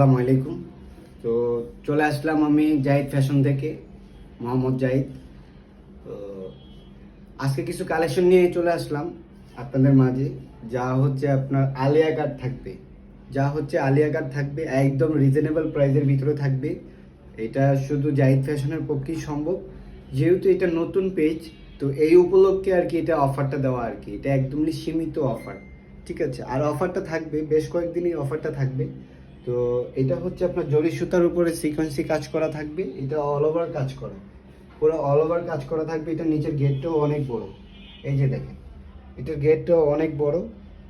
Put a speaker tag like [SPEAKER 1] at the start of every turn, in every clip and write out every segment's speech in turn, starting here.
[SPEAKER 1] আসসালামু আলাইকুম। তো চলে আসলাম আমি জাহিদ ফ্যাশন থেকে, মোহাম্মদ জাহিদ। তো আজকে কিছু কালেকশন নিয়ে চলে আসলাম আপনাদের মাঝে। যা হচ্ছে আপনার আলিয়া কাট থাকবে। যা হচ্ছে আলিয়া কাট থাকবে, একদম রিজনেবল প্রাইসের ভিতরে থাকবে। এটা শুধু জাহিদ ফ্যাশনের পক্ষেই সম্ভব। যেহেতু এটা নতুন পেজ তো এই উপলক্ষে আর কি এটা অফারটা দেওয়া আর কি। এটা একদমই সীমিত অফার ঠিক আছে? আর অফারটা থাকবে, বেশ কয়েকদিনই অফারটা থাকবে। তো এটা হচ্ছে আপনার জরি সুতার উপরে সিকোয়েন্সি কাজ করা থাকবে, এটা অল ওভার কাজ করা। পুরো অল ওভার কাজ করা থাকবে, এটা নিচের গেটটাও অনেক বড়। এই যে দেখেন, এটার গেটটাও অনেক বড়।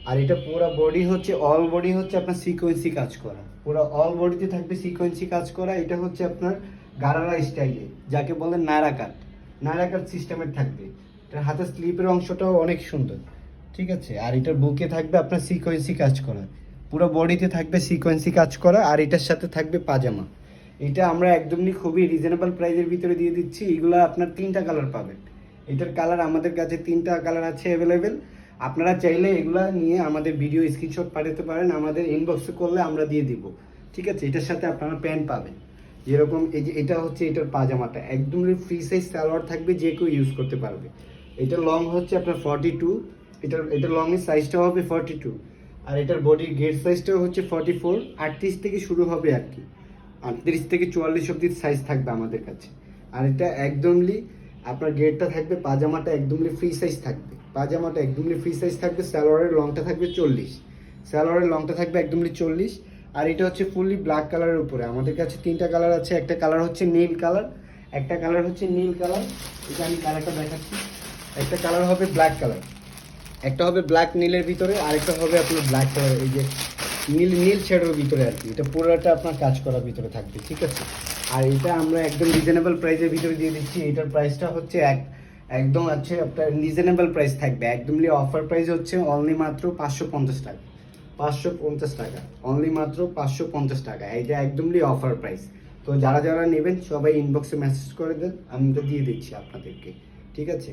[SPEAKER 1] আর এটা পুরো বডি হচ্ছে অল বডি হচ্ছে আপনার সিকোয়েন্সি কাজ করা। পুরো অল বডিতে থাকবে সিকোয়েন্সি কাজ করা, এটা হচ্ছে আপনার গারারা স্টাইলে যাকে বলে নায়রা কাট। নায়রা কাট সিস্টেমের থাকবে। এটার হাতের স্লিপের অংশটাও অনেক সুন্দর, ঠিক আছে? আর এটার বুকে থাকবে আপনার সিকোয়েন্সি কাজ করা। পুরো বডিতে থাকবে সিকোয়েন্সি কাজ করা, আর এটার সাথে থাকবে পাজামা। এটা আমরা একদমই খুবই রিজনেবল প্রাইসের ভিতরে দিয়ে দিচ্ছি, এগুলো আপনার তিনটা কালার পাবেন। এটার কালার আমাদের কাছে তিনটা কালার আছে অ্যাভেলেবেল আপনারা চাইলে এগুলা নিয়ে আমাদের ভিডিও স্ক্রিনশট পাঠাতে পারেন, আমাদের ইনবক্সে করলে আমরা দিয়ে দিব। ঠিক আছে? এটার সাথে আপনারা প্যান্ট পাবেন। যেরকম এই যে, এটা হচ্ছে এটার পাজামাটা। একদম ফ্রি সাইজ সালোয়ার থাকবে, যে কেউ ইউজ করতে পারবে। এটা লং হচ্ছে আপনার ফর্টি টু এটার, এটা লং এর সাইজটা হবে ফর্টি টু আর এটার বডির গেট সাইজটা হচ্ছে ফর্টি ফোর আটত্রিশ থেকে শুরু হবে আর কি। আটত্রিশ থেকে চুয়াল্লিশ অব্দি সাইজ থাকবে আমাদের কাছে। আর এটা একদমলি আপনার গেটটা থাকবে, পাজামাটা একদমলি ফ্রি সাইজ থাকবে। পাজামাটা একদমলি ফ্রি সাইজ থাকবে, সালোয়ারের লংটা থাকবে চল্লিশ। সালোয়ারের লংটা থাকবে একদমলি চল্লিশ। আর এটা হচ্ছে ফুললি ব্ল্যাক কালারের উপরে। আমাদের কাছে তিনটা কালার আছে, একটা কালার হচ্ছে নীল কালার একটা কালার হচ্ছে নীল কালার এটা আমি কালারটা দেখাচ্ছি। একটা কালার হবে ব্ল্যাক কালার একটা হবে ব্ল্যাক নীলের ভিতরে, আরেকটা হবে আপনার ব্ল্যাক কালার এই যে নীল নীল শেডের ভিতরে আর কি। এটা পুরোটা আপনার কাজ করার ভিতরে থাকবে, ঠিক আছে? আর এটা আমরা একদম রিজনেবল প্রাইসের ভিতরে দিয়ে দিচ্ছি। এটার প্রাইসটা হচ্ছে এক, একদম আছে আপনার রিজনেবল প্রাইস থাকবে। একদমলি অফার প্রাইস হচ্ছে অনলি মাত্র পাঁচশো পঞ্চাশ টাকা। পাঁচশো পঞ্চাশ টাকা। অনলি মাত্র পাঁচশো পঞ্চাশ টাকা। এটা একদমলি অফার প্রাইস তো যারা যারা নেবেন, সবাই ইনবক্সে মেসেজ করে দেন। আমি তো দিয়ে দিচ্ছি আপনাদেরকে, ঠিক আছে?